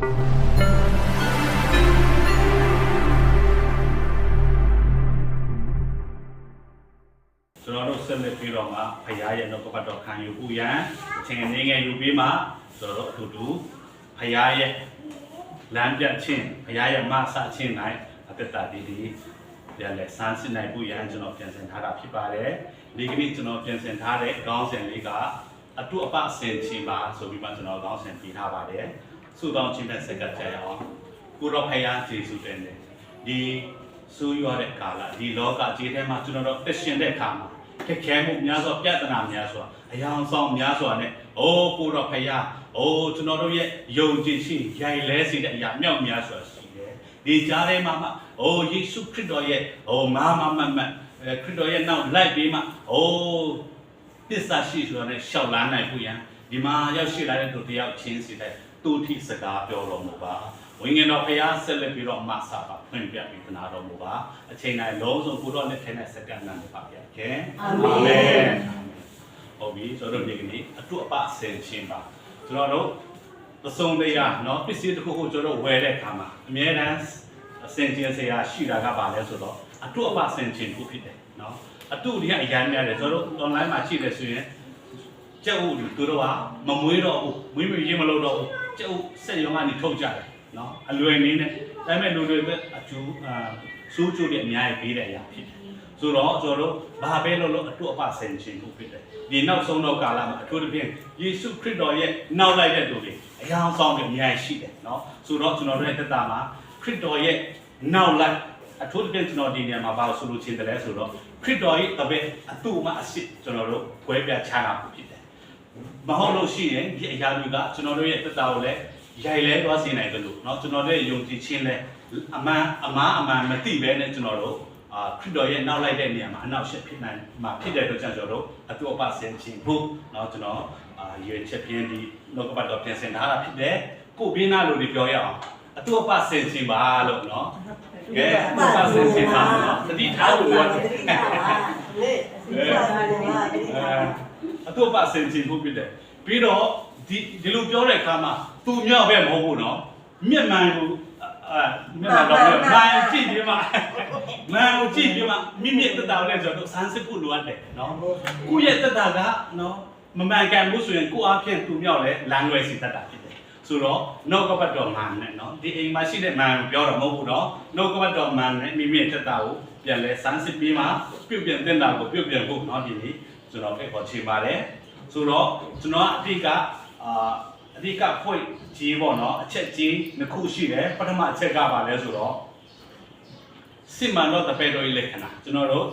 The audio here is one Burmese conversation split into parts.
ကျွန်တော်တို့ဆက်လက်ပြီးတော့မှဖရားရဲ့နှုတ်ကပတ်တော်ခံယူဖို့ရန်အချိန်ငယ်ငယ်ယူပြီးမှကျွန်တော်တို့အတူတူဖရားရဲ့လမ်းပြခြင်းဖရားရဲ့မဆခြင်း၌အသက်တာတည်တည်ပြန်လဲစမ်းစစ်နိုင်ဖို့ရန်ကျွန်တော်ပြန်ဆင်ထားတာဖြစ်ပါတယ်ဒီကနေ့ကျွန်တော်ပြန်ဆင်ထားတဲ့ခေါင်းစဉ်လေးကအတုအပအစင်ချင်းပါဆိုပြီးမှကျွန်တော်ခေါင်းစဉ်ပြီးထားပါတယ် ဆုတောင်းခြင်းနဲ့စက္ကပ်ကြရအောင်ကိုရောဖရားယေရှုတင်တယ်ဒီဆိုးရွားတဲ့ကာလဒီလောကကြီးထဲမှာကျွန်တော်တို့အသက်ရှင်တဲ့အခါမှာခက်ခဲမှုများစွာပြဿနာများစွာအယောင်ဆောင်များစွာနဲ့အိုးကိုတော်ဖယားအိုးကျွန်တော်တို့ရဲ့ယုံကြည်ခြင်းရိုင်လဲစေတဲ့အရာမြောက်များစွာရှိတယ်ဒီကြားထဲမှာမှအိုးယေရှုခရစ်တော်ရဲ့အိုးမာမမမအဲခရစ်တော်ရဲ့နောက်လိုက်ပြီးမှအိုးပစ္စရှိဆိုတာနဲ့ရှောက်လန်းနိုင်ဖို့ရန်ဒီမှာရောက်ရှိလာတဲ့သူတယောက်ချင်းစီတဲ့ သူထိစကားပြောတော်မူပါဝိညာဉ်တော်ဖယားဆက်လက်ပြီးတော့မဆာပါဖွင့်ပြပြီးသနာတော်မူပါအချိန်တိုင်းလုံးစုံကိုတော့လက်ထဲနဲ့စက္ကန့်နဲ့ပါဗျာကဲ အာမင် ဟုတ်ပြီကျွန်တော်တို့ဒီကနေ့အတုအပဆင်ချင်းပါကျွန်တော်တို့သဆုံးတရားเนาะပစ္စည်းတစ်ခုခုကျွန်တော်တို့ဝယ်တဲ့အခါမှာအများတန်းအစင်ချင်းစရာရှိတာကပါလဲဆိုတော့အတုအပဆင်ချင်းခုဖြစ်တယ်เนาะအတုတွေကအများများတယ်ကျွန်တော်တို့ online မှာရှိတယ်ဆိုရင်ကျက်ဥတွေသူတို့ကမမွေးတော့ဘူးမွေးမရင်းမလို့တော့ဘူး ကျုပ်စက်ရုံကနေထုတ်ကြတယ်နော်အလွယ်နည်းနဲ့ဒါပေမဲ့လူတွေကအကျိုးအာစိုးကျိုးတွေအများကြီးပေးတဲ့အရာဖြစ်တယ်ဆိုတော့ကျွန်တော်တို့ဘာပဲလုပ်လို့အတူအပဆင်ရှင်ဖို့ဖြစ်တယ်ဒီနောက်ဆုံးတော့ကာလမှာအထူးသဖြင့်ယေရှုခရစ်တော်ရဲ့နောက်လိုက်တဲ့သူတွေအယောင်ဆောင်တွေအများကြီးရှိတယ်နော်ဆိုတော့ကျွန်တော်တို့ရဲ့သက်တာမှာခရစ်တော်ရဲ့နောက်လိုက်အထူးသဖြင့်ကျွန်တော်ဒီနေရာမှာဘာလို့ဆိုလိုချင်တယ်လဲဆိုတော့ခရစ်တော်ရဲ့တပည့်အတူမှအစ်စ်ကျွန်တော်တို့ပွဲပြချတာဖြစ် မဟုတ်လို့ရှိရင်ဒီအရာတွေကကျွန်တော်တို့ရဲ့သက်တာကိုလည်းရိုင်လဲသွားစေနိုင်တယ်လို့เนาะကျွန်တော်တို့ရဲ့ယုံကြည်ခြင်းလဲအမှန်အမှားအမှန်မသိဘဲနဲ့ကျွန်တော်တို့ အာခရစ်တော်ရဲ့နောက်လိုက်တဲ့နေရာမှာအနောက်ရှက်ဖြစ်နိုင်မှာဖြစ်တဲ့အတွက်ကြောင့်ကျွန်တော်တို့အတူအပဆင်ခြင်းဖို့เนาะကျွန်တော်အာရွေချက်ပြင်းဒီလောကပတ်တော်ပြင်ဆင်ထားတာဖြစ်တယ်ကိုပြင်းသားလို့ဒီပြောရအောင်အတူအပဆင်ခြင်းပါလို့เนาะကဲအတူအပဆင်ခြင်းပါเนาะသတိထားလို့ပြောတယ် လေအစီအစဉ်ပါလေ အတုပစင်ချင်ဖို့ဖြစ်တယ်ပြီးတော့ဒီဒီလိုပြောတဲ့အခါမှာသူမြောက်ပဲမဟုတ်ဘူးနော်မြင့်မှန်ကိုအဲမြင့်မှန်တော့မှန်ကြည့်ပြီးမှမှန်ကိုကြည့်ပြီးမှမြင့်မြင့်တတာလဲဆိုတော့ဆန်းစစ်ဖို့လိုအပ်တယ်နော်ကိုယ့်ရဲ့တတာကနော်မမှန်ကန်ဘူးဆိုရင်ကိုအားဖြင့်သူမြောက်လဲလမ်းလွဲစီတတ်တာဖြစ်တယ်ဆိုတော့နှုတ်ကပတ်တော်မှန်နဲ့နော်ဒီအိမ်မှာရှိတဲ့မှန်ကိုပြောတော့မဟုတ်ဘူးနော်နှုတ်ကပတ်တော်မှန်နဲ့မြင့်မြင့်တတာကိုပြန်လဲဆန်းစစ်ပြီးမှပြုတ်ပြန်တင်တာကိုပြုတ်ပြန်ဖို့နော်ဒီနေ့ ကျွန်တော်ခဲ့ခေါ်ချေပါတယ်ဆိုတော့ကျွန်တော်အတိကအာအတိကဖွဲ့ကြီးပေါ့နော်အချက်ကြီးနှစ်ခုရှိတယ်ပထမအချက်ကပါလဲဆိုတော့စစ်မှန်သောတပည့်တော်၏လက္ခဏာကျွန်တော်တို့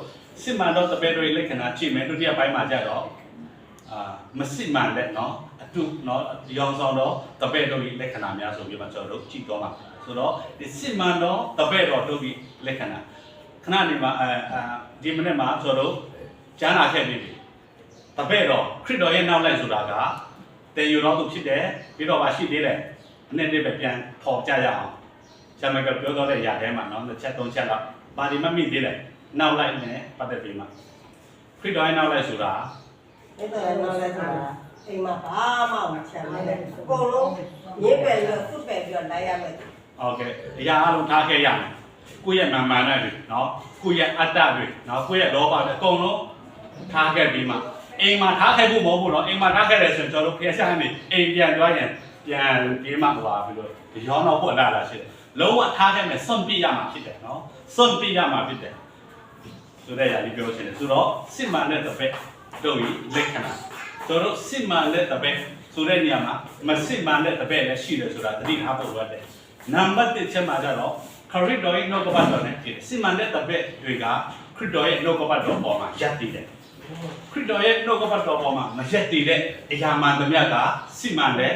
စစ်မှန်သောတပည့်တော်၏လက္ခဏာကြည့်မယ်ဒုတိယပိုင်းမှာကြတော့အာမစစ်မှန်လက်နော်အတုနော်ရောင်ဆောင်တော့တပည့်တော်၏လက္ခဏာများဆိုပြီးမှကျွန်တော်တို့ကြည့်တော့မှာဆိုတော့ဒီစစ်မှန်သောတပည့်တော်တို့၏လက္ခဏာခဏနေမှာအဲဒီမနေ့မှာကျွန်တော်တို့ကျမ်းစာချက်ပြီးပြီ တပည့်တော်ခရစ်တော်ရဲ့နောက်လိုက်ဆိုတာကတည်ယူတော်သူဖြစ်တယ်ပြီးတော့ပါရှိသေးတယ်အနည်းနည်းပဲပြန်ပေါ်ကြရအောင်ဆရာမကပြောတော်တဲ့ຢာထဲမှာနော်တစ်ချက်သုံးချက်တော့ပါဒီမမိသေးတယ်နောက်လိုက်နဲ့ပတ်သက်ပြီးမှခရစ်တော်ရဲ့နောက်လိုက်ဆိုတာခရစ်တော်ရဲ့နောက်လိုက်ဆိုတာအိမ်မှာဘာမှမချမ်းနဲ့အကုန်လုံးညစ်ပယ်လို့သူ့ပယ်ပြီးတော့လိုက်ရမယ်ဟုတ်ကဲ့အရာအလုံးထားခဲ့ရမယ်ကိုယ့်ရဲ့မာမာနတွေနော်ကိုယ့်ရဲ့အတ္တတွေနော်ကိုယ့်ရဲ့လောဘတွေအကုန်လုံးထားခဲ့ပြီးမှ အိမ်မှာထားခဲ့ဖို့မဟုတ်ဘူးနော်အိမ်မှာထားခဲ့တယ်ဆိုရင်ကျွန်တော်တို့ဖျက်ရှားနေအိမ်ပြန်သွားရင်ပြန်ဒီမှာဟွာပြီးတော့ရောင်းတော့ပွက်လာလာရှိတယ်လုံးဝထားခဲ့မယ်စွန့်ပြရမှာဖြစ်တယ်နော်စွန့်ပြရမှာဖြစ်တယ်ဆိုတဲ့ယာလေးပြောချင်တယ်ဆိုတော့စစ်မှန်တဲ့တပည့်တို့ဤလက္ခဏာကျွန်တော်တို့စစ်မှန်တဲ့တပည့်ဆိုတဲ့နေရာမှာမစစ်မှန်တဲ့တပည့်လည်းရှိတယ်ဆိုတာသတိထားဖို့လိုတယ်နံပါတ်1ချက်မှာကျတော့ခရစ်တော်ရဲ့နှုတ်ကပတ်တော်နဲ့ဖြစ်တယ်စစ်မှန်တဲ့တပည့်တွေကခရစ်တော်ရဲ့နှုတ်ကပတ်တော်ပေါ်မှာရပ်တည်တယ် ခရစ်တော်ရဲ့နှုတ်ကပတ်တော်ပေါ်မှာမရပ်တည်တဲ့အရာမှန်သမျှကစစ်မှန်တဲ့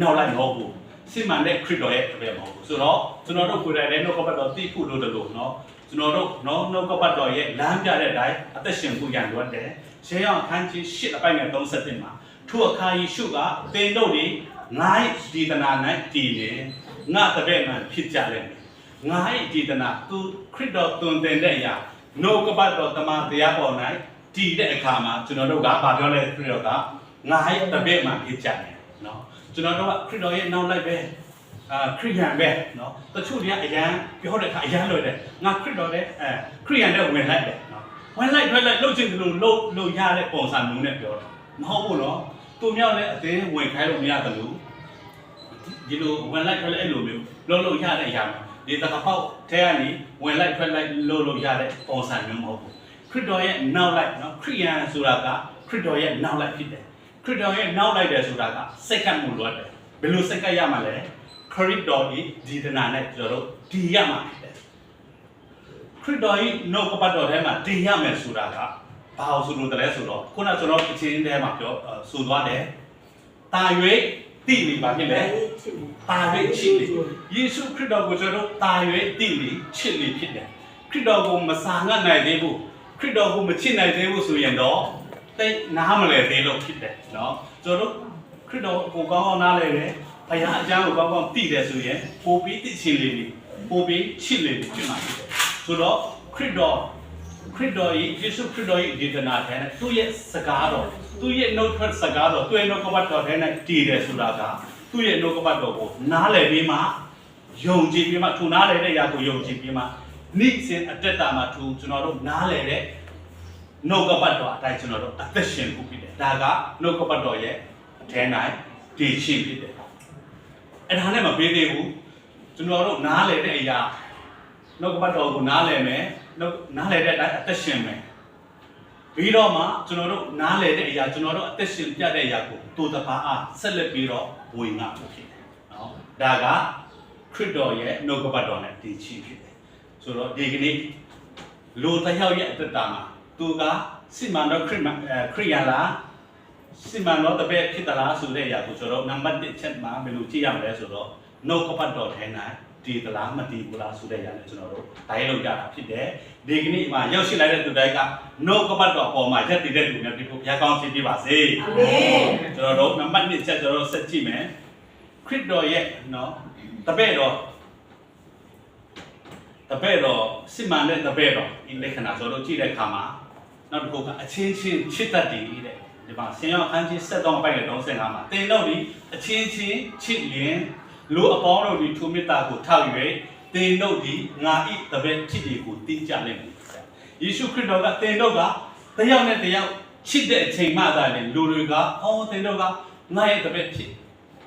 နောက်လိုက်မဟုတ်ဘူးစစ်မှန်တဲ့ခရစ်တော်ရဲ့တပည့်မဟုတ်ဘူးဆိုတော့ကျွန်တော်တို့ကိုယ်တိုင်လည်းနှုတ်ကပတ်တော်သိဖို့လိုတယ်လို့နော်ကျွန်တော်တို့နော်နှုတ်ကပတ်တော်ရဲ့လမ်းပြတဲ့အတိုင်းအသက်ရှင်ဖို့ရန်လိုအပ်တယ်။ရှေးအောင်အခန်းကြီး၈အပိုင်းငယ်37မှာထိုအခါယေရှုကသင်တို့ဒီငါ့ဒီတနာ၌တည်နေငါတပည့်မှန်ဖြစ်ကြလိမ့်မယ်။ငါ့ဒီတနာသူခရစ်တော်သွန်သင်တဲ့အရာနှုတ်ကပတ်တော်တမန်တရားပေါ်၌ တည်တဲ့အခါမှာကျွန်တော်တို့ကဘာပြောလဲခရစ်တော်ကငါ့တပည့်မှန်ဖြစ်ကြတယ်နော်။ကျွန်တော်တို့ကခရစ်တော်ရဲ့နောက်လိုက်ပဲအာခရိယန်ပဲနော်တချို့တွေကအရန်ပြောတဲ့အခါအရန်လွယ်တယ်ငါခရစ်တော်တဲ့အဲခရိယန်တဲ့ဝင်လိုက်တယ်နော်ဝင်လိုက်ထွက်လိုက်လှုပ်ချင်တယ်လို့လှုပ်လှုပ်ရတဲ့ပုံစံမျိုးနဲ့ပြောတာမဟုတ်ဘူးနော်သူမြောက်လည်းအသေးဝင်ခိုင်းလို့မရတယ်လို့ဒီလိုဝင်လိုက်ထွက်လိုက်အဲ့လိုမျိုးလှုပ်လှုပ်ရတဲ့အရာဒီတကပေါက်ထဲကနေဝင်လိုက်ထွက်လိုက်လှုပ်လှုပ်ရတဲ့ပုံစံမျိုးမဟုတ်ဘူး ခရစ်တော်ရဲ့နောက်လိုက်နော်ခရိယန်ဆိုတာကခရစ်တော်ရဲ့နောက်လိုက်ဖြစ်တယ်ခရစ်တော်ရဲ့နောက်လိုက်တယ်ဆိုတာကစိတ်ကပ်မှုလိုတယ်ဘယ်လိုစိတ်ကပ်ရမှာလဲခရစ်တော်ဤဒီဒနာနဲ့ကျွန်တော်တို့ဒီရမှာဖြစ်တယ်ခရစ်တော်ဤနှုတ်ကပတ်တော်ထဲမှာဒီရမယ်ဆိုတာကဘာလို့ဆိုလို့တလဲဆိုတော့ခုနကျွန်တော်အချင်းထဲမှာပြောဆိုသွားတယ်တာ၍တိနေပါဖြစ်တယ်တာ၍ချစ်လေယေရှုခရစ်တော်ကိုကျွန်တော်တို့တာ၍တိနေချစ်လေဖြစ်တယ်ခရစ်တော်ကိုမစာငတ်နိုင်သေးဘူး ခရစ်တော်ကိုမချစ်နိုင်သေးဘူးဆိုရင်တော့တိတ်နားမလည်သေးလို့ဖြစ်တယ်နော်ကျွန်တော်တို့ခရစ်တော်ကိုကောင်းကောင်းနားလည်တယ်ဘုရားအကြောင်းကိုကောင်းကောင်းသိတယ်ဆိုရင်ပိုပြီးသိချင်လေလေပိုပြီးချစ်လေလေဖြစ်မှာဖြစ်တယ်ဆိုတော့ခရစ်တော်ခရစ်တော်ရဲ့ယေရှုခရစ်တော်ရဲ့ဒေသနာထဲနဲ့သူ့ရဲ့စကားတော်သူ့ရဲ့နှုတ်ထွက်စကားတော်သူ့ရဲ့နှုတ်ကပတ်တော်ထဲနဲ့တည်တယ်ဆိုတာကသူ့ရဲ့နှုတ်ကပတ်တော်ကိုနားလည်ပြီးမှယုံကြည်ပြီးမှသူနားလည်တဲ့ຢာကိုယုံကြည်ပြီးမှ နေ့စဉ်အတက်တာမှာသူကျွန်တော်တို့နားလည်တဲ့နှုတ်ကပတ်တော်အတိုင်းကျွန်တော်တို့အသက်ရှင်ဖို့ဖြစ်တယ်ဒါကနှုတ်ကပတ်တော်ရဲ့အထဲ၌တည်ရှိဖြစ်တယ်အဲ့ဒါနဲ့မပေးသေးဘူးကျွန်တော်တို့နားလေတဲ့အရာနှုတ်ကပတ်တော်ကိုနားလေမယ်နှုတ်နားလေတဲ့အတိုင်းအသက်ရှင်မယ်ပြီးတော့မှကျွန်တော်တို့နားလေတဲ့အရာကျွန်တော်တို့အသက်ရှင်ပြတဲ့အရာကိုတူတပါအားဆက်လက်ပြီးတော့ဝင်ငါဖို့ဖြစ်တယ်နော်ဒါကခရစ်တော်ရဲ့နှုတ်ကပတ်တော်နဲ့တည်ချဖြစ်တယ် ဆိုတော့ဒီကနေ့လူတစ်ယောက်ရဲ့အသက်တာမှာသူကစိမန်တော်ခရစ်မန်အဲခရိယာလားစိမန်တော့တပည့်ဖြစ်သလားဆိုတဲ့အရာကိုကျွန်တော်နံပါတ်1ချက်မှာဘယ်လိုကြည့်ရမလဲဆိုတော့နှုတ်ကပတ်တော်ထဲ၌တည်သလားမတည်ဘူးလားဆိုတဲ့အရာနဲ့ကျွန်တော်တို့တိုင်းလောက်ကြတာဖြစ်တယ်ဒီကနေ့မှာရောက်ရှိလာတဲ့သူတိုင်းကနှုတ်ကပတ်တော်ပေါ်မှာရက်တည်တဲ့သူများဒီကိုဘုရားကောင်းဖြစ်ပြပါစေအာမင်ကျွန်တော်တို့နံပါတ်1ချက်ကျွန်တော်တို့ဆက်ကြည့်မယ်ခရစ်တော်ရဲ့နော်တပည့်တော် တပည့်တော်စိမန်တဲ့တပည့်တော်ဒီလက္ခဏာဆိုတော့ကြည့်တဲ့အခါမှာနောက်တစ်ခုကအချင်းချင်းချစ်တတ်တယ်တဲ့ဒီမှာဆင်ရောက်ခန်းကြီးဆက်တော့ပိုက်တဲ့35မှာတင်တော့ဒီအချင်းချင်းချစ်လင်လူအပေါင်းတို့ဒီထုမေတ္တာကိုထောက်၍တင်တော့ဒီငါဤတပည့်ဖြစ်ဒီကိုသိကြလိမ့်မယ်ယေရှုခရစ်တော်ကတင်တော့ကတယောက်နဲ့တယောက်ချစ်တဲ့အချိန်မှသာလေလူတွေကအော်တင်တော့ကငါရဲ့တပည့်ဖြစ်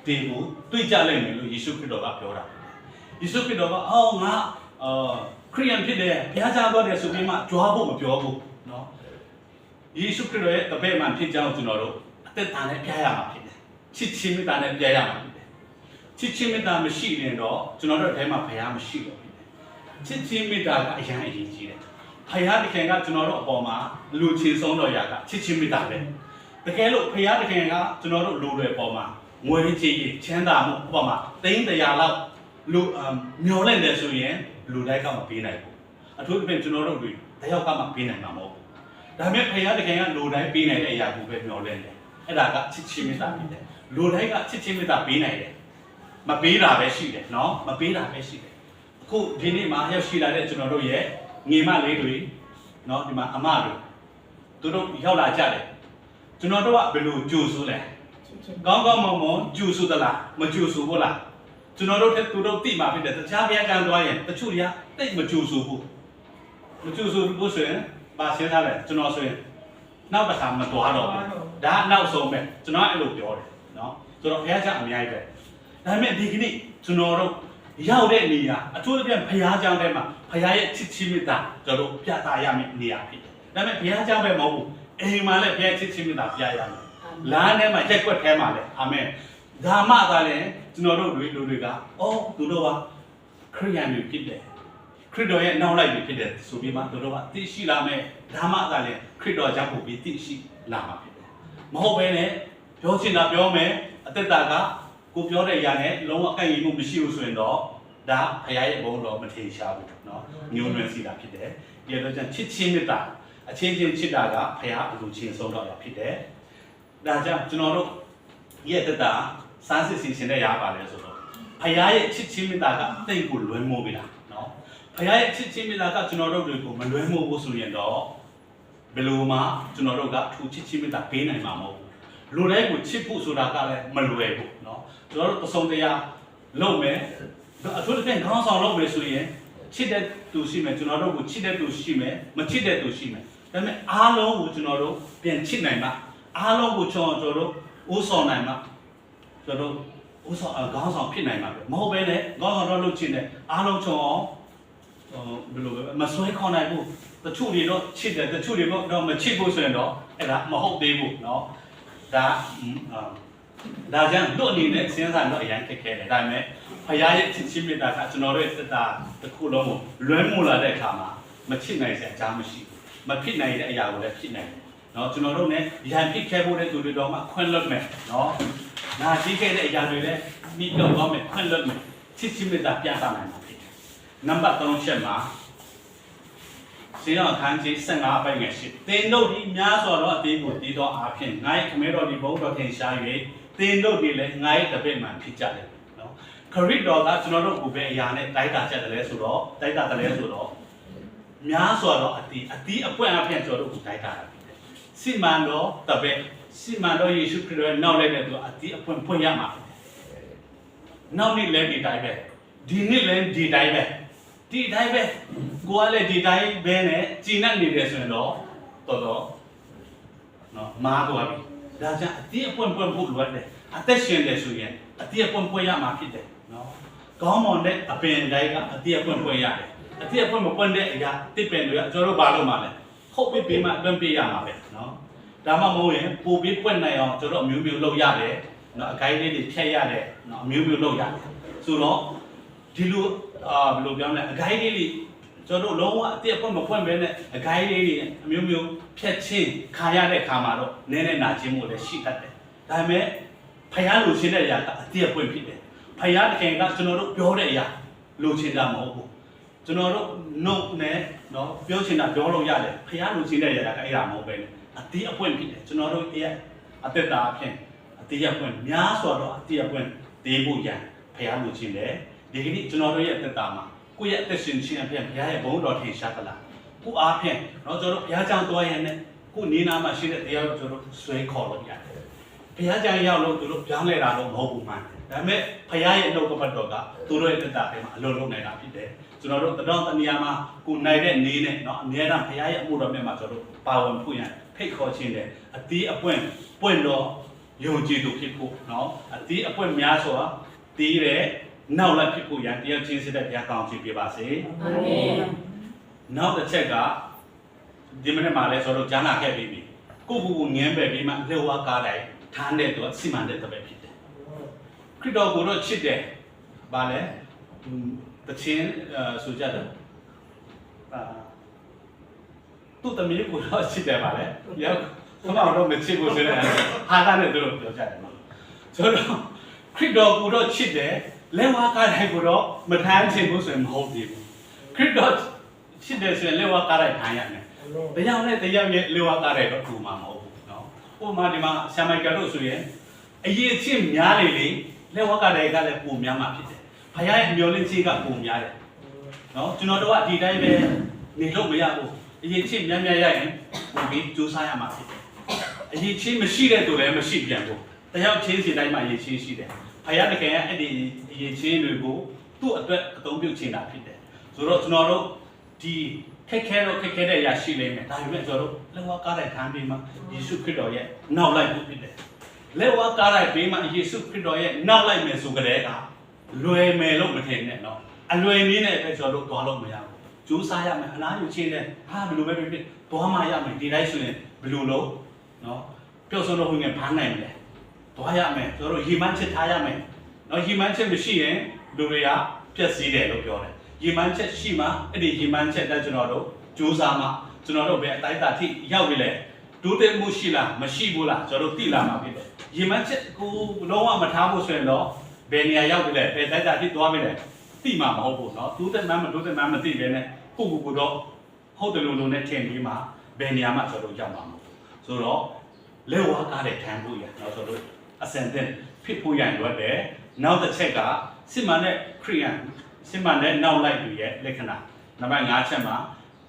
ဒီကိုတွေ့ကြလိမ့်မယ်လို့ယေရှုခရစ်တော်ကပြောတာယေရှုခရစ်တော်ကအော်ငါ အာခရိယန်ဖြစ်တယ်ဘုရားကြားတော်တယ်ဆိုပြီးမှကြွားဖို့မပြောဘူးเนาะ ယေရှုခရစ်တော်ရဲ့တပည့်မှန်ဖြစ်ကြောင်းကျွန်တော်တို့အသက်တာနဲ့ပြရမှာဖြစ်တယ်။ချစ်ချင်းမေတ္တာနဲ့ပြရမှာဖြစ်တယ်။ချစ်ချင်းမေတ္တာမရှိရင်တော့ကျွန်တော်တို့အဲမှာဘုရားမရှိတော့ဖြစ်တယ်။ချစ်ချင်းမေတ္တာကအရန်အရေးကြီးတယ်။ဘုရားတခင်ကကျွန်တော်တို့အပေါ်မှာလူချင်းဆုံးတော်ရာကချစ်ချင်းမေတ္တာပဲ။တကယ်လို့ဘုရားတခင်ကကျွန်တော်တို့လူတွေအပေါ်မှာငွေကြီးကြီးချမ်းသာမှုအပေါ်မှာတိန်းတရားလောက်လူမျောလိုက်တယ်ဆိုရင် လူတိုင်းကမပေးနိုင်ဘူး။အထူးသဖြင့်ကျွန်တော်တို့တွေတယောက်ကမှပေးနိုင်မှာမဟုတ်ဘူး။ဒါပေမဲ့ဖခင်တခင်ကလူတိုင်းပေးနိုင်တဲ့အရာကိုပဲမျှော်လင့်တယ်။အဲ့ဒါကချစ်ချင်းမေတ္တာဖြစ်တယ်။လူတိုင်းကချစ်ချင်းမေတ္တာပေးနိုင်တယ်။မပေးတာပဲရှိတယ်နော်။မပေးတာပဲရှိတယ်။အခုဒီနေ့မှာရောက်ရှိလာတဲ့ကျွန်တော်တို့ရဲ့ငေမလေးတွေနော်ဒီမှာအမတွေသူတို့ရောက်လာကြတယ်။ကျွန်တော်တို့ကဘယ်လိုကြိုဆိုလဲ။ကောင်းကောင်းမွန်မွန်ကြိုဆိုသလားမကြိုဆိုဘူးလား။ ကျွန်တော်တို့တဲ့သူတို့တိမှာဖြစ်တယ်။တခြားဘုရားကံသွားရင်တချို့တွေကတိတ်မကြိုဆိုဘူး။မကြိုဆိုဘူးဆိုရင်ပါရှင်းထားတယ်ကျွန်တော်ဆိုရင်နောက်တစ်ခါမသွားတော့ဘူးဒါကနောက်ဆုံးပဲကျွန်တော်အဲ့လိုပြောတယ်နော်ဆိုတော့ဘုရားကြောင့်အများကြီးပဲဒါပေမဲ့ဒီကနေ့ကျွန်တော်တို့ရောက်တဲ့နေရာအထူးသဖြင့်ဘုရားကြောင့်ထဲမှာဘုရားရဲ့ချစ်ချင်းမေတ္တာကျွန်တော်တို့ပြသရမယ့်နေရာဖြစ်တယ်ဒါပေမဲ့ဘုရားကြောင့်ပဲမဟုတ်ဘူးအိမ်မှာလည်းဘုရားချစ်ချင်းမေတ္တာပြရမယ်လမ်းထဲမှာရက်ွက်ထဲမှာလည်းအာမင်ဒါမှသာလည်း ကျွန်တော်တို့လူတွေကအော်သူတို့ကခရိယန်တွေဖြစ်တယ် ခရစ်တော်ရဲ့နောက်လိုက်ပြီဖြစ်တဲ့ဆိုပြီးမှတို့တော့ကသိရှိလာမယ်ဓမ္မကလည်းခရစ်တော်ကြောင့်ပို့ပြီးသိရှိလာမှာဖြစ်တယ်မဟုတ်ဘဲနဲ့ပြောချင်တာပြောမယ်အသက်တာကကိုပြောတဲ့အရာနဲ့လုံးဝအကန့်အညီမှုမရှိဘူးဆိုရင်တော့ဒါဖခင်ရဲ့ဘုန်းတော်မထေရှားဘူးเนาะညှိုးနှွမ်းစီတာဖြစ်တယ်ဒီလိုကြောင့်ချစ်ချင်းမေတ္တာအချင်းချင်းချစ်တာကဖခင်အလူချင်းဆုံးတော့ရဖြစ်တယ်ဒါကြောင့်ကျွန်တော်တို့ရဲ့တက်တာ စမ်းစစ်စီရှင်တဲ့ရပါလဲဆိုတော့ဖခင်ရဲ့ချစ်ချင်းမေတ္တာကတိတ်ကိုလွယ်မိုးပြီလားเนาะ ဖခင်ရဲ့ချစ်ချင်းမြတ်တာကကျွန်တော်တို့တွေကိုမလွဲမို့ဘူးဆိုရင်တော့ဘယ်လိုမှကျွန်တော်တို့ကထူချစ်ချင်းမြတ်တာပေးနိုင်မှာမဟုတ်ဘူးလူတိုင်းကိုချစ်ဖို့ဆိုတာကလည်းမလွယ်ဘူးเนาะကျွန်တော်တို့ပစုံတရား လုပ်မယ်အထူးသဖြင့်ခေါင်းဆောင်လုပ်မယ်ဆိုရင်ချစ်တဲ့သူရှိမယ်ကျွန်တော်တို့ကိုချစ်တဲ့သူရှိမယ်မချစ်တဲ့သူရှိမယ်ဒါပေမဲ့အားလုံးကိုကျွန်တော်တို့ပြန်ချစ်နိုင်မှာအားလုံးကိုကျွန်တော်တို့ဥဆောင်နိုင်မှာ ကျွန်တော်ဥဆောင်ခေါင်းဆောင်ဖြစ်နိုင်မှာပဲမဟုတ်ဘဲနဲ့ခေါင်းဆောင်တော့လုပ်ချင်တယ်အားလုံးကျွန်တော်ဟိုဘယ်လိုပဲမဆွဲခေါ်နိုင်ဘူးတချို့တွေတော့ချစ်တယ်တချို့တွေတော့မချစ်ဘူးဆိုရင်တော့အဲ့ဒါမဟုတ်သေးဘူးเนาะဒါအာဒါကြောင့်တို့အနေနဲ့စဉ်းစားတော့အရင်ခက်ခဲတယ်ဒါပေမဲ့ဖရားရဲ့ချစ်ချင်းမေတ္တာကကျွန်တော်တို့ရဲ့သက်တာတစ်ခုလုံးကိုလွဲမှုလာတဲ့အခါမှာမချစ်နိုင်စရာအကြောင်းမရှိဘူးမဖြစ်နိုင်တဲ့အရာကိုလည်းဖြစ်နိုင်တယ်เนาะကျွန်တော်တို့ ਨੇ ရန်ဖြစ်ခဲ့ဖို့တဲ့သူတွေတော့မှခွင့်လွတ်မယ်เนาะ နာကြီးခဲ့တဲ့အရာတွေလည်းမိပြောသွားမယ်ခွင့်လွတ်မယ်ချစ်ချင်းမေတ္တာပြသနိုင်မှာဖြစ်တယ်နံပါတ်3ချက်မှာစေရအခန်းကြီး15ပိုင်းငယ်ရှိသင်တို့ဒီများစွာသောအသေးကိုတည်သောအားဖြင့်ငါ့ခမဲတော်ဒီဘုံတော်ထင်ရှား၍သင်တို့ဒီလည်းငါ့ရဲ့တပည့်မှန်ဖြစ်ကြတယ်နော်ခရစ်တော်ကကျွန်တော်တို့ကိုပဲအရာနဲ့တိုက်တာချက်တယ်လဲဆိုတော့တိုက်တာတယ်လဲဆိုတော့များစွာသောအတီးအတီးအပွင့်အပြင်ကျွန်တော်တို့ကိုတိုက်တာဖြစ်တယ်စိမန်တော်တပည့် စိမန်တော်ယေရှုခရစ်တော်ရဲ့နောက်လိုက်တဲ့သူအတီးအပွင့်ဖွင့်ရမှာဖြစ်တယ်နောက်နေ့လည်းဒီတိုင်းပဲဒီနေ့လည်းဒီတိုင်းပဲဒီတိုင်းပဲကိုကလည်းဒီတိုင်းပဲနဲ့ကြည်နပ်နေတယ်ဆိုရင်တော့တော်တော်နော်မာသွားပြီဒါကြောင့်အတိအပွင့်ပွင့်ဖို့လိုအပ်တယ်အသက်ရှင်တယ်ဆိုရင်အတိအပွင့်ပွင့်ရမှာဖြစ်တယ်နော်ကောင်းမွန်တဲ့အပင်တိုင်းကအတိအပွင့်ပွင့်ရတယ်အတိအပွင့်မပွင့်တဲ့အရာတစ်ပင်တွေကကျွန်တော်တို့ဘာလုပ်မှာလဲခုတ်ပြီးပြီးမှအတွန်းပြရမှာပဲနော် ဒါမှမဟုတ်ရင်ပို့ပြီးပွင့်နိုင်အောင်ကျွန်တော်အမျိုးမျိုးလုပ်ရတယ်နော်အကိုင်းလေးတွေဖြတ်ရတယ်နော်အမျိုးမျိုးလုပ်ရတယ်ဆိုတော့ဒီလိုအာဘယ်လိုပြောမလဲအကိုင်းလေးတွေကျွန်တော်တို့လုံးဝအတိအပွင့်မပွင့်ပဲနဲ့အခိုင်းလေးတွေအမျိုးမျိုးဖြတ်ချင်းခါရတဲ့ခါမှာတော့နည်းနည်းနာခြင်းမို့လည်းရှိတတ်တယ်။ဒါပေမဲ့ဖယားလိုချင်တဲ့အရာကအတိအပွင့်ဖြစ်တယ်။ဖယားတခင်ကကျွန်တော်တို့ပြောတဲ့အရာလိုချင်တာမဟုတ်ဘူး။ကျွန်တော်တို့နှုတ်နဲ့နော်ပြောချင်တာပြောလို့ရတယ်။ဖယားလိုချင်တဲ့အရာကအဲ့ဒါမဟုတ်ပဲနဲ့ အတိအပွင့်ဖြစ်တယ်။ကျွန်တော်တို့ရဲ့အသက်တာအဖြစ်အတိအပွင့်များစွာတော့အတိအပွင့်တေးဖို့ရန်ဖယားလိုချင်တယ်။ဒီကနေ့ကျွန်တော်တို့ရဲ့အသက်တာမှာ ကိုယ့်ရဲ့အသက်ရှင်ခြင်းအဖြစ်ဘုရားရဲ့ဘုန်းတော်ထင်ရှားသလားကိုအားဖြင့်เนาะကျွန်တော်တို့ဘုရားကြောင့်တွားရတဲ့ကိုနေနာမှာရှိတဲ့တရားကိုကျွန်တော်တို့ဆွဲခေါ်လို့ရတယ်ဘုရားကြောင့်ရောက်လို့သူတို့ပြောင်းလဲတာတော့မဟုတ်ဘူးမှန်တယ်ဒါပေမဲ့ဘုရားရဲ့နှုတ်ကပတ်တော်ကသူတို့ရဲ့တက်တာထဲမှာအလုံးလုံးနေတာဖြစ်တယ်ကျွန်တော်တို့တတော်တနေရာမှာကိုနိုင်တဲ့နေနဲ့เนาะအများအားဘုရားရဲ့အမှုတော်မြတ်မှာကျွန်တော်တို့ပါဝင်ဖို့ရန် ဖိတ်ခေါ်ခြင်းနဲ့အသေးအပွင့်ပွင့်တော့ယုံကြည်သူဖြစ်ဖို့နော်အသေးအပွင့်များစွာသေးတဲ့နောက်လိုက်ဖြစ်ဖို့ရန်တရားချင်းစစ်တဲ့ဘုရားကောင်းချီးပေးပါစေအာမင်နောက်တစ်ချက်ကဒီမနေ့မှာလဲဆိုတော့ကြားနာခဲ့ပြီးပြီကိုဘူငင်းပဲပြီးမှလှဝါကားတိုင်းထားတဲ့သူစီမံတဲ့တပည့်ဖြစ်တယ်ခရစ်တော်ကိုတော့ချစ်တယ်ဗာလဲတခြင်းဆိုကြတယ်အာ သူ့တမီးကိုတော့ချစ်တယ်ဗာလဲရောက်ခမောင်တော့မချစ်ဘူးဆိုတဲ့ဟာတာနဲ့သူတို့ပြောကြတယ်နော်ဆိုတော့ခရစ်တော်ကိုတော့ချစ်တယ်လက်ဝါကားတိုင်းကိုတော့မထမ်းချင်ဘူးဆိုရင်မဟုတ်သေးဘူးခရစ်တော်ချစ်တယ်ဆိုရင်လက်ဝါးကားလိုက်ခံရမယ်။တရားနဲ့တရားရဲ့လက်ဝါးကားလိုက်တော့ဘူးမှာမဟုတ်ဘူးနော်။ဥပမာဒီမှာဆ iam မိုက်ကယ်တို့ဆိုရင်အရေးအချင်းများလေလေလက်ဝါးကားလိုက်ကလည်းပုံများမှာဖြစ်တယ်။ဘုရားရဲ့မျောလင့်ခြင်းကပုံများတယ်။နော်ကျွန်တော်တို့ကဒီတိုင်းပဲနေလို့မရဘူး။ အရေးချင်းများများရရင်ပုံပြီးစူးစမ်းရမှာဖြစ်တယ်။အရေးချင်းမရှိတဲ့သူလည်းမရှိပြန်ဘူး။တရားချင်းစီတိုင်းမှာအရေးချင်းရှိတယ်။ဘုရားတကယ်အဲ့ဒီအရေးချင်းတွေကိုသူ့အတွက်အသုံးပြုချင်တာဖြစ်တယ်။ဆိုတော့ကျွန်တော်တို့ဒီခက်ခဲတော့ခက်ခဲတဲ့အရာရှိလိမ့်မယ်ဒါပေမဲ့ကျွန်တော်တို့လက်ဝါးကားတဲ့ခံပြီးမှယေရှုခရစ်တော်ရဲ့နောက်လိုက်ဖို့ဖြစ်တယ်လက်ဝါးကားတဲ့ပြီးမှယေရှုခရစ်တော်ရဲ့နောက်လိုက်မယ်ဆိုကြတဲ့ကလွယ်မယ်လို့မထင်နဲ့နော်အလွယ်နည်းနဲ့ပဲကျွန်တော်တို့သွားလို့မရဘူး ကြိုးစားရမယ်အနာယူချင်းနဲ့ဟာဘယ်လိုပဲဖြစ်ဖြစ်သွားမှရမယ်ဒီတိုင်းဆိုရင်ဘယ်လိုလုပ်နော်ပျောက်ဆုံးတော့ဝင်ငယ်ဖမ်းနိုင်မလဲသွားရမယ်ကျွန်တော်တို့ရီမန်းချစ်ထားရမယ်နော်ရီမန်းချစ်မရှိရင်လူတွေကပျက်စီးတယ်လို့ပြောတယ် ရေမှန်းချက်ရှိမှအဲ့ဒီရေမှန်းချက်တက်ကျွန်တော်တို့စူးစမ်းမှကျွန်တော်တို့ပဲအတိုင်းအတာထိရောက်ပြီလေဒုတိယမှုရှိလားမရှိဘူးလားကျွန်တော်တို့သိလာမှာဖြစ်တယ်ရေမှန်းချက်ကိုလုံးဝမထားဖို့ဆိုရင်တော့ဘယ်နေရာရောက်ပြီလဲဘယ်တိုင်းအတာထိသွားပြီလဲသိမှာမဟုတ်ဘူးเนาะဒုတိယမှမဒုတိယမှမသိပဲနဲ့ ကိုကိုကိုတော့ဟုတ်တယ်လို့လုံးနဲ့ထင်ပြီးမှဘယ်နေရာမှာကျွန်တော်ရောက်မှာမဟုတ်ဘူးဆိုတော့လက်ဝါးကားတဲ့ခံဖို့ရတော့ဆိုတော့အစံတဲ့ဖြစ်ဖို့ရန်လွယ်တယ်နောက်တစ်ချက်ကစစ်မှန်တဲ့ခရိယန်စစ်မှန်တဲ့နောက်လိုက်တွေရဲ့လက္ခဏာနံပါတ်5ချက်မှာ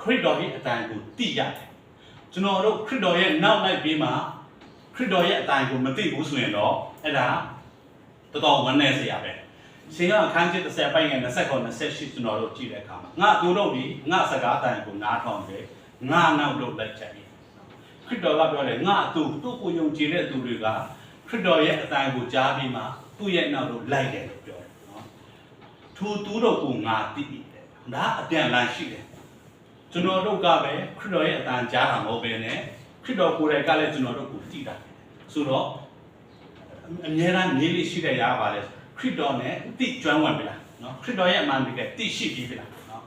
ခရစ်တော်ရဲ့အတန်ကိုသိရတယ်ကျွန်တော်တို့ခရစ်တော်ရဲ့နောက်လိုက်ပြီးမှခရစ်တော်ရဲ့အတန်ကိုမသိဘူးဆိုရင်တော့အဲ့ဒါတော်တော်ဝမ်းနည်းစရာပဲ ရှင်ကအခန်းကြီး30ပိုင်းငယ်29 28ကျွန်တော်တို့ကြည့်တဲ့အခါမှာငါသူတို့ဒီငါစကားတိုင်ကိုနားထောင်တယ်ငါနောက်လို့လိုက်ချင်တယ်ခရစ်တော်ကပြောတယ်ငါသူသူ့ကိုယုံကြည်တဲ့သူတွေကခရစ်တော်ရဲ့အတိုင်းကိုကြားပြီးမှသူ့ရဲ့နောက်လို့လိုက်တယ်လို့ပြောတယ်နော်သူသူတို့ကိုငါသိတယ်ဒါအပြန်လန်းရှိတယ်ကျွန်တော်တို့ကပဲခရစ်တော်ရဲ့အတန်ကြားတာမဟုတ်ဘဲနဲ့ခရစ်တော်ကိုယ်တိုင်ကလည်းကျွန်တော်တို့ကိုသိတာဆိုတော့အများအားမြင်လို့ရှိတဲ့ရပါလေ ခရစ်တော်နဲ့သိကျွမ်းဝင်ပြီလားနော်ခရစ်တော်ရဲ့အမှန်တကယ်သိရှိပြီးပြီလားနော်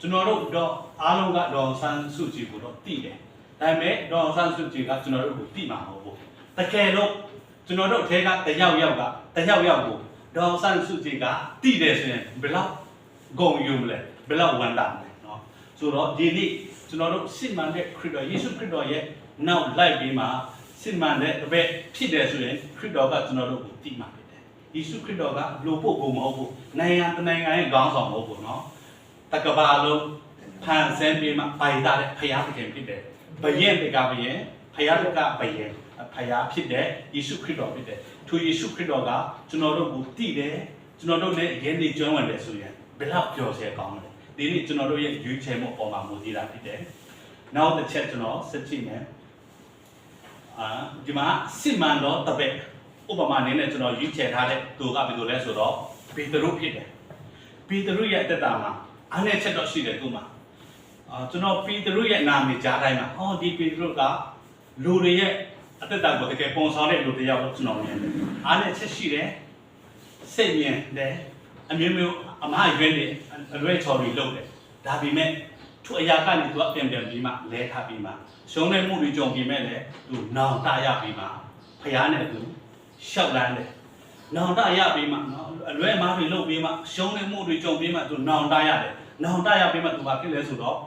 ကျွန်တော်တို့တော့အားလုံးကဒေါ်ဆန်းစုကြည်ကိုတော့သိတယ်ဒါပေမဲ့ဒေါ်ဆန်းစုကြည်ကကျွန်တော်တို့ကိုသိမှာမဟုတ်ဘူးတကယ်တော့ကျွန်တော်တို့အထက်ကတယောက်ယောက်ကတယောက်ယောက်ကိုဒေါ်ဆန်းစုကြည်ကသိတယ်ဆိုရင်ဘယ်လောက်ဂုဏ်ယူမလဲဘယ်လောက်ဝမ်းသာမလဲနော်ဆိုတော့ဒီနေ့ကျွန်တော်တို့စစ်မှန်တဲ့ခရစ်တော်ယေရှုခရစ်တော်ရဲ့နောက်လိုက်ပြီးမှစစ်မှန်တဲ့အဘက်ဖြစ်တယ်ဆိုရင်ခရစ်တော်ကကျွန်တော်တို့ကိုသိမှာဖြစ်တ ယ်ယေရှုခရစ်တော်ကလူဖို့ကိုမဟုတ်ဘူးနိုင်ငံတစ်နိုင်ငံရဲ့ခေါင်းဆောင်မဟုတ်ဘူးနော်တကဘာလုံးဖန်ဆင်းပြီးမှပိုင်တာတဲ့ဖရာသခင်ဖြစ်တယ်ဘယင်တကဘယင်ဖရာတကဘယင်ဖရာဖြစ်တဲ့ယေရှုခရစ်တော်ဖြစ်တယ်သူယေရှုခရစ်တော်ကကျွန်တော်တို့ကိုတည်တယ်ကျွန်တော်တို့လည်းအရင်နေကျွမ်းဝင်တယ်ဆိုရင်ဘယ်တော့ပျော်စရာကောင်းလဲဒီနေ့ကျွန်တော်တို့ရဲ့ရွေးချယ်မှုအပေါ်မှာမူတည်တာဖြစ်တယ်နောက်တစ်ချက်ကျွန်တော်စစ်ကြည့်မယ်အာဒီမှာစစ်မှန်တော့တပည့် ဥပမာအနေနဲ့ကျွန်တော်ရွေးချယ်ထားတဲ့သူကဘယ်လိုလဲဆိုတော့ပေတရုဖြစ်တယ်ပေတရုရဲ့အတ္တတာမှာအားနည်းချက်တော့ရှိတယ်သူ့မှာအာကျွန်တော်ပီတရုရဲ့နာမည်ကြားတိုင်းမှာဟောဒီပီတရုကလူတွေရဲ့အတ္တတာကိုတကယ်ပုံဆောင်တဲ့လူတစ်ယောက်လို့ကျွန်တော်မြင်တယ်။အားနဲ့ချက်ရှိတယ်။စိတ်မြင်တယ်။အမျိုးမျိုးအမရွေးနေအလွဲချော်တွေလုပ်တယ်။ဒါပေမဲ့သူအရာကနေသူအပြန်ပြန်ပြီးမှလဲထားပြီးမှရှုံးတဲ့မှုတွေကြုံပြီးမဲ့လေသူနောင်တရပြီးမှဖျားနဲ့သူ ရှောက်လန်းတယ်။နောင်တရပြီးမှနော်အလွဲမားတွေလုပ်ပြီးမှရှုံးတဲ့မှုတွေကြုံပြီးမှသူနောင်တရတယ်။နောင်တရပြီးမှသူကဖြစ်လဲဆိုတော့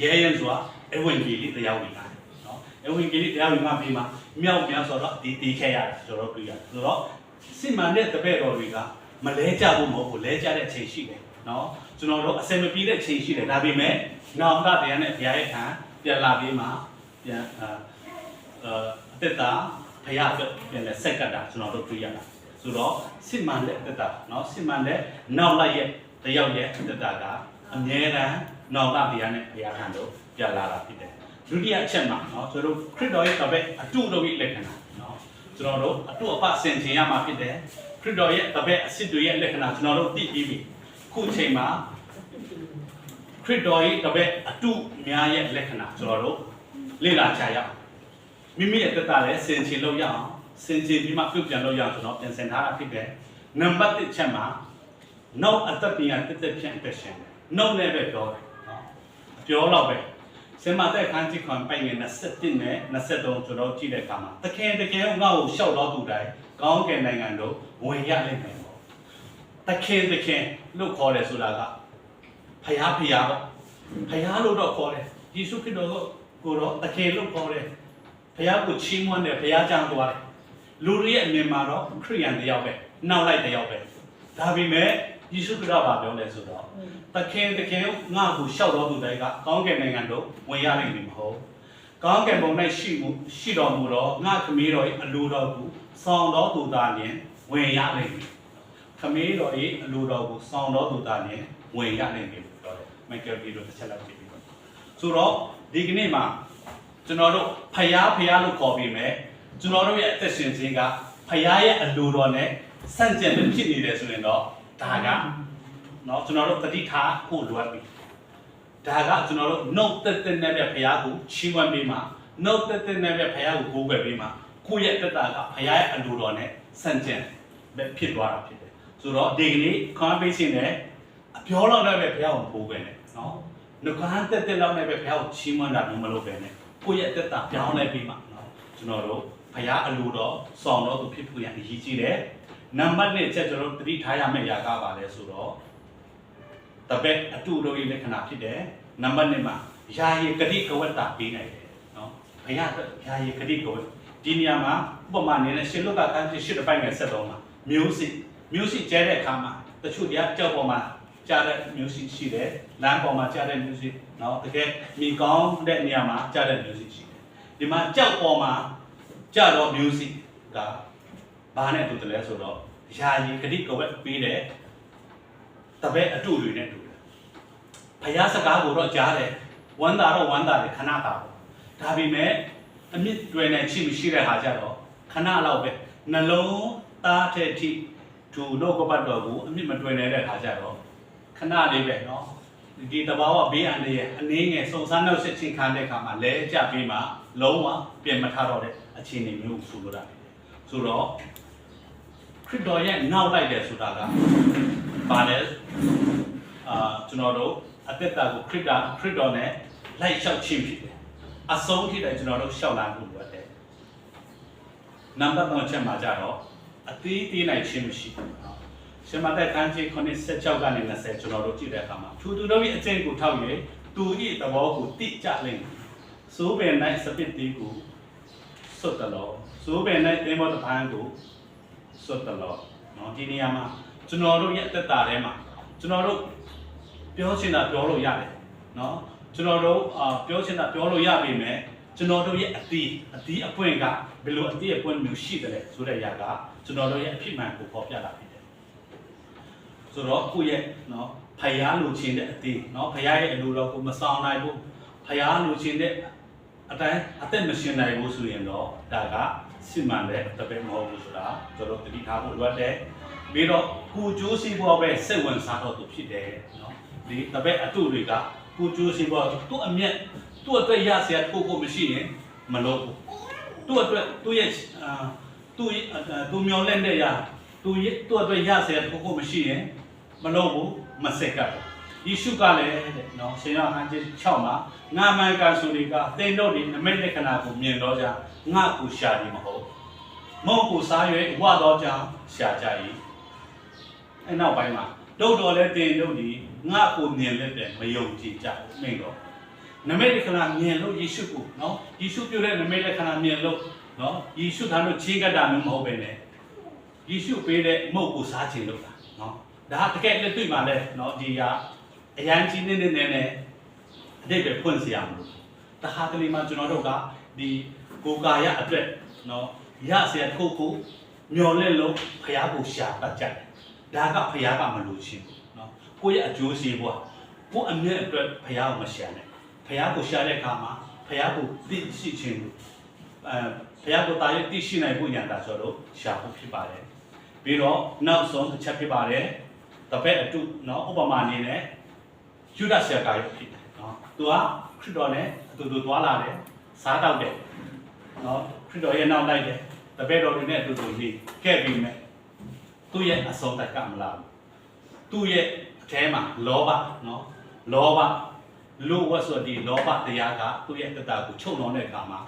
ရဲရဲဆိုတာအဝင်ကြီးလေးတရားဝင်တာနော်အဝင်ကြီးလေးတရားဝင်မှပြီးမှမြောက်များဆိုတော့ဒီတီးခဲ့ရတယ်ဆိုတော့တွေ့ရတယ်ဆိုတော့စစ်မှန်တဲ့တပည့်တော်တွေကမလဲကြဘူးမဟုတ်ဘူးလဲကြတဲ့အချိန်ရှိတယ်နော်ကျွန်တော်တို့အစင်မပြေတဲ့အချိန်ရှိတယ်ဒါပေမဲ့နောင်တတရားနဲ့ဘုရားရဲ့ခံပြန်လာပြီးမှပြန်အာအသက်တာ ဘုရားအတွက်ပြန်လဲဆက်ကတ်တာကျွန်တော်တို့တွေ့ရတာဆိုတော့စစ်မှန်တဲ့အသက်တာနော်စစ်မှန်တဲ့နောက်လိုက်ရဲ့တယောက်ရဲ့အသက်တာကအမြဲတမ်း နောင်တတရားနဲ့ဘုရားခံတို့ပြလာတာဖြစ်တယ်ဒုတိယအချက်မှာเนาะကျွန်တော်တို့ခရစ်တော်ရဲ့တပည့်အတုတော်ရဲ့လက္ခဏာเนาะကျွန်တော်တို့အတုအပဆင်ခြင်ရမှာဖြစ်တယ်ခရစ်တော်ရဲ့တပည့်အစစ်တွေရဲ့လက္ခဏာကျွန်တော်တို့သိပြီးပြီခုချိန်မှာခရစ်တော်ရဲ့တပည့်အတုများရဲ့လက္ခဏာကျွန်တော်တို့လေ့လာကြရအောင် မိမိရဲ့တက်တာလည်းဆင်ခြင်လို့ရအောင်ဆင်ခြင်ပြီးမှပြုတ်ပြန်လို့ရအောင်ကျွန်တော်ပြင်ဆင်ထားတာဖြစ်တယ်နံပါတ်1ချက်မှာနောက်အသက်ပြန်တက်တက်ဖြန့်တက်ရှင်တယ်နှုတ်နဲ့ပဲပြောတယ်နော်ပြောတော့ပဲစင်မတဲ့ခန်းကြီးခွန်ပိုင်ငယ်27နဲ့23ကျွန်တော်ကြည့်တဲ့အခါမှာတခင်တခင်ငါ့ကိုရှောက်တော့သူတိုင်းကောင်းကင်နိုင်ငံတို့ဝင်ရလိမ့်မယ်ပေါ့တခင်တခင်လို့ခေါ်တယ်ဆိုတာကဖယားဖယားပေါ့ဖယားလို့တော့ခေါ်တယ်ယေရှုခရစ်တော်ကိုတော့တခင်လို့ခေါ်တယ် ဖယားကိုချီးမွမ်းတယ်ဖယားကြောင့်သွားတယ်လူတွေရဲ့အမြင်မှာတော့ခရိယန်တယောက်ပဲနောက်လိုက်တယောက်ပဲဒါပေမဲ့ယေရှုခရစ်တော်ကပြောတယ်ဆိုတော့တခင်တခင်ငါ့ကိုရှောက်တော်သူတိုင်းကကောင်းကင်နိုင်ငံတို့ဝင်ရနိုင်ပြီမဟုတ်ကောင်းကင်ဘုံ၌ရှိမှုရှိတော်မူသောငါခမည်းတော်၏အလိုတော်ကိုဆောင်တော်သူသားလျင်ဝင်ရနိုင်ပြီခမည်းတော်၏အလိုတော်ကိုဆောင်တော်သူသားလျင်ဝင်ရနိုင်ပြီလို့ပြောတယ်မိုက်ကယ်ဗီတို့တစ်ချက်လောက်ကြည့်ပြီးတော့ဆိုတော့ဒီကနေ့မှာ ကျွန်တော်တို့ဖယားဖယားလို့ခေါ်ပြီးမယ်ကျွန်တော်တို့ရဲ့အသက်ရှင်ခြင်းကဖယားရဲ့အလိုတော်နဲ့ဆန့်ကျင်တဲ့ဖြစ်နေတယ်ဆိုရင်တော့ဒါက เนาะကျွန်တော်တို့တတိထားဖို့လိုအပ်ပြီဒါကကျွန်တော်တို့နှုတ်သက်သက်နဲ့ပဲဘုရားကိုချီးမွမ်းပေးမှာနှုတ်သက်သက်နဲ့ပဲဘုရားကိုကိုးကွယ်ပေးမှာကိုယ့်ရဲ့တက်တာကဘုရားရဲ့အလိုတော်နဲ့ဆန့်ကျင်ပဲဖြစ်သွားတာဖြစ်တယ်ဆိုတော့ဒီကနေ့ခွန်ပေးခြင်းနဲ့အပြောလောက်နဲ့ပဲဘုရားကိုကိုးကွယ်နေเนาะနှုတ်ခမ်းတက်တက်လောက်နဲ့ပဲဘုရားကိုချီးမွမ်းတာမျိုးမလုပ်ပဲနဲ့ ကိုယ့်ရဲ့တက်တာပြောင်းလဲပေးပါနော်ကျွန်တော်တို့ဖရားအလိုတော်ဆောင်တော်သူဖြစ်ဖို့ရအရေးကြီးတယ်နံပါတ်1ချက်ကျွန်တော်တို့သတိထားရမယ့်အရာကပါလဲဆိုတော့တပည့်အတူတော်ရဲ့လက္ခဏာဖြစ်တယ်နံပါတ်1မှာယာယီဂတိကဝတ္တပေးနိုင်တယ်နော်ဖရားယာယီဂတိကဝတ္တဒီနေရာမှာဥပမာအနေနဲ့ရှင်လုကခန်းကြီး၈တပိုက်ငယ်ဆက်တော့မှာမျိုးစစ်မျိုးစစ်ကျဲတဲ့အခါမှာတချို့တရားကြောက်ပေါ်မှာ ကြားတဲ့မျိုးစစ်ရှိတယ်လမ်းပေါ်မှာကြားတဲ့မျိုးစစ်နော်တကယ်မိကောင်းတဲ့နေရာမှာကြားတဲ့မျိုးစစ်ရှိတယ်ဒီမှာကြောက်ပေါ်မှာကြားတော့မျိုးစစ်ကဘာနဲ့တူတယ်လဲဆိုတော့ယာယီဂတိကဝက်ပေးတယ်တပည့်အတူတွေနဲ့တူတယ်ဖယားစကားကိုတော့ကြားတယ်ဝမ်းသာတော့ဝမ်းသာတယ်ခဏတာပေါ့ဒါပေမဲ့အမြင့်တွေနဲ့ချိမရှိတဲ့ဟာကြတော့ခဏလောက်ပဲနှလုံးသားတဲ့ထိဒူတော့ကပတ်တော်ကိုအမြင့်မတွင်နေတဲ့ခါကြတော့ ခဏလေးပဲเนาะဒီတဘာဝဘေးအန္တရာယ်အနေငယ်စုံစမ်းနောက်ဆက်ချင်းခံတဲ့အခါမှာလဲကြပြီးမှလုံးဝပြင်မထားတော့တဲ့အခြေအနေမျိုးဆိုလိုတာဖြစ်တယ်ဆိုတော့ ခရစ်တော်ရဲ့နောက်လိုက်တယ်ဆိုတာကဘာလဲအာကျွန်တော်တို့အသက်တာကိုခရစ်တာခရစ်တော်နဲ့လိုက်လျှောက်ခြင်းဖြစ်တယ်အဆုံးထိတယ်ကျွန်တော်တို့လျှောက်လာမှုလိုတယ်နံပါတ်3ချက်မှာကြတော့အသီးသေးနိုင်ခြင်းမရှိဘူးเนาะ ရှင်မသက်ခန်းကြီး86ကနေ20ကျွန်တော်တို့ကြည့်တဲ့အခါမှာသူသူတို့ရဲ့အကျင့်ကိုထောက်၍သူ၏သဘောကိုတိကျလိမ့်မည်စိုးပင်၌စပစ်တီးကိုစွတ်တလောစိုးပင်၌တင်မောတဖန်ကိုစွတ်တလောနော်ဒီနေရာမှာကျွန်တော်တို့ရဲ့အသက်တာထဲမှာကျွန်တော်တို့ပြောချင်တာပြောလို့ရတယ်နော်ကျွန်တော်တို့အာပြောချင်တာပြောလို့ရပြီမယ်ကျွန်တော်တို့ရဲ့အတီးအတီးအပွင့်ကဘယ်လိုအတီးအပွင့်မျိုးရှိတယ်လဲဆိုတဲ့အရာကကျွန်တော်တို့ရဲ့အဖြစ်မှန်ကိုပေါ်ပြတာဖြစ် ဆိုတော့ကိုယ့်ရဲ့နော်ဖယားလိုချင်တဲ့အသေးနော်ဖယားရဲ့အလိုတော်ကိုမဆောင်နိုင်ဘူးဖယားလိုချင်တဲ့အတိုင်းအသက်မရှင်နိုင်ဘူးဆိုရင်တော့ဒါကစစ်မှန်တဲ့တပည့်မဟုတ်ဘူးဆိုတာကျွန်တော်သတိထားဖို့လိုအပ်တယ်ပြီးတော့ကိုကျိုးစီဘောပဲစိတ်ဝင်စားတော့သူဖြစ်တယ်နော်ဒီတပည့်အတုတွေကကိုကျိုးစီဘောသူ့အမျက်သူ့အတွက်ရစရာကိုကိုမရှိရင်မလုပ်ဘူးသူ့အတွက်သူ့ရဲ့သူ့သူ့မျောလက်နဲ့ရ သူရဲ့သူ့အတွက်ရစရာတစ်ခုခုမရှိရင်မလုပ်ဘူးမစက်ကပ်ဘူးယေရှုကလည်းတဲ့နော်ရှင်ယောဟန်ကြီး6မှာငါမှန်ကန်ဆိုဒီကသင်တို့ဒီနမိတ်လက္ခဏာကိုမြင်တော့ကြငါကိုရှာသည်မဟုတ်မဟုတ်ကိုစား၍ဝတော့ကြောင့်ရှာကြ၏အဲ့နောက်ပိုင်းမှာတို့တော်လည်းတင်တို့ဒီငါကိုမြင်လက်တယ်မယုံကြည်ကြဘူးမိန်တော့နမိတ်လက္ခဏာမြင်လို့ယေရှုကိုနော်ယေရှုပြုတဲ့နမိတ်လက္ခဏာမြင်လို့နော်ယေရှုထားလို့ချင်းကတာမျိုးမဟုတ်ပဲနဲ့ ယေရှုပေးတဲ့မုတ်ကိုစားခြင်းလို့တာနော်ဒါတကယ်လက်တွေ့မှာလဲနော်ဒီဟာအရန်ကြီးနေနေနေနဲ့အတိတ်ပဲဖွင့်စရာမလိုတခါတလေမှကျွန်တော်တို့ကဒီကိုကာရအတွက်နော်ရစရာခုတ်ခုမျော်လင့်လို့ဖရားကိုရှာတတ်ကြတယ်ဒါကဖရားကမလို့ရှင်ဘူးနော်ကိုယ့်ရဲ့အကျိုးစီးပွားကိုယ့်အမြတ်အတွက်ဖရားကိုမရှာနဲ့ဖရားကိုရှာတဲ့အခါမှာဖရားကိုသိရှိခြင်းအဲဖရားကိုတာရဲ့သိရှိနိုင်ဖို့ညာတာဆိုတော့ရှာဖို့ဖြစ်ပါတယ် ပြီးတော့နောက်ဆုံးတစ်ချက်ဖြစ်ပါတယ်တပည့်အတုနော်ဥပမာအနေနဲ့ယူဒဆရာကာယဖြစ်တယ်နော်သူကခရစ်တော်နဲ့အတူတူသွားလာတယ်စားတော့တယ်နော်ခရစ်တော်ရဲ့နောက်လိုက်တယ်တပည့်တော်တွေနဲ့အတူတူနေခဲ့ပြီးမဲ့သူ့ရဲ့အဆုံးတက်ကမလာဘူးသူ့ရဲ့အထဲမှာလောဘနော်လောဘလူဝတ်ဆိုဒီလောဘတရားကသူ့ရဲ့တတကိုချုပ်နှောင်းတဲ့အခါမှာ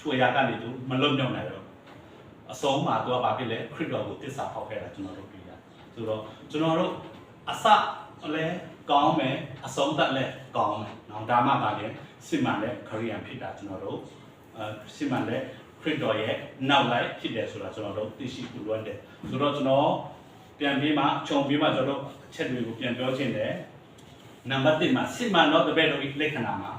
ထွေရာကနေသူမလွတ်မြောက်နိုင်တော့ အစုံမှာသူကဘာဖြစ်လဲခရစ်တော်ကိုတစ္ဆာဖောက်ခဲ့တာကျွန်တော်တို့ပြည်ရဆိုတော့ကျွန်တော်တို့အစလည်းကောင်းမယ်အဆုံးသတ်လည်းကောင်းမယ်နော်ဒါမှပါလေစစ်မှန်တဲ့ခရီးယန်ဖြစ်တာကျွန်တော်တို့အဲစစ်မှန်တဲ့ခရစ်တော်ရဲ့နောက်လိုက်ဖြစ်တယ်ဆိုတာကျွန်တော်တို့သိရှိဖို့လိုအပ်တယ်ဆိုတော့ကျွန်တော်ပြန်ပြီးမှခြုံပြီးမှကျွန်တော်တို့အချက်တွေကိုပြန်ပြောချင်တယ်နံပါတ်1မှာစစ်မှန်သောတပည့်တော်၏လက္ခဏာမှာ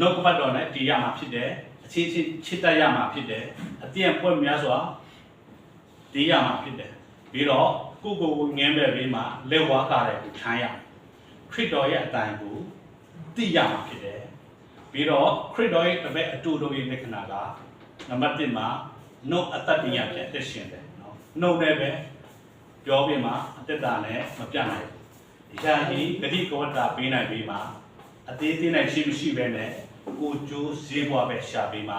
နှုတ်ကပတ်တော်နဲ့တည်ရမှာဖြစ်တယ် အချင်းချင်းချစ်တတ်ရမှာဖြစ်တယ်အတည့်အပွဲများစွာတည်ရမှာဖြစ်တယ်ပြီးတော့ကိုယ့်ကိုယ်ကိုငင်းပဲပြီးမှလက်ဝါးကားတယ်ကိုခံရမယ်ခရစ်တော်ရဲ့အတိုင်းကိုသိရမှာဖြစ်တယ်ပြီးတော့ခရစ်တော်ရဲ့တပည့်အတူတူရဲ့လက္ခဏာကနံပါတ်1မှာနှုတ်အတ္တတရားဖြစ်သက်ရှင်တယ်နော်နှုတ်နဲ့ပဲပြောပြီးမှအတ္တတာနဲ့မပြတ်နိုင်ဘူးဒီဟာကြီးဂတိကဝတ္တာပေးနိုင်ပြီးမှအသေးသေးနိုင်ရှိမရှိပဲနဲ့ ကိုကျိုးဈေးဘွားပဲရှာပြီးမှ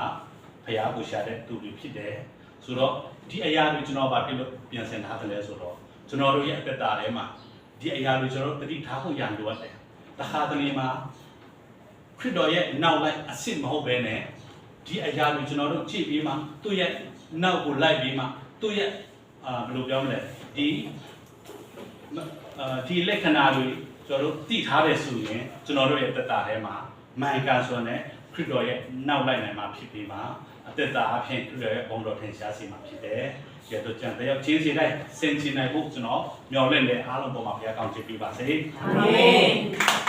ဖရားကိုရှာတဲ့သူတွေဖြစ်တယ်ဆိုတော့ဒီအရာတွေကျွန်တော်ဗာပြလို့ပြန်ဆင်ထားတယ်လဲဆိုတော့ကျွန်တော်တို့ရဲ့အတ္တတာထဲမှာဒီအရာတွေကျွန်တော်တို့တတိထားဖို့ရန်လိုအပ်တယ်။တခါတလေမှာခရစ်တော်ရဲ့နောက်လိုက်အစ်စ်မဟုတ်ဘဲနဲ့ဒီအရာတွေကျွန်တော်တို့ကြည့်ပြီးမှသူ့ရဲ့နောက်ကိုလိုက်ပြီးမှသူ့ရဲ့အာဘယ်လိုပြောမလဲဒီအာဒီလက္ခဏာတွေကျွန်တော်တို့သိထားတယ်ဆိုရင်ကျွန်တော်တို့ရဲ့တက်တာထဲမှာ မိုင်ကန်ဆိုတဲ့ခရစ်တော်ရဲ့နောက်လိုက်နိုင်မှာဖြစ်ပြီးမှအသက်တာအဖြစ်ခရစ်တော်ရဲ့ဘုံတော်ထင်ရှားစေမှာဖြစ်တယ်။ကျေတော့ကြံတဲ့ရောက်ချင်းစီတိုင်းစင်ချင်နိုင်ဖို့ကျွန်တော်မျှော်လင့်တယ်အားလုံးပေါ်မှာဘုရားကောင်းချီးပေးပါစေ။အာမင်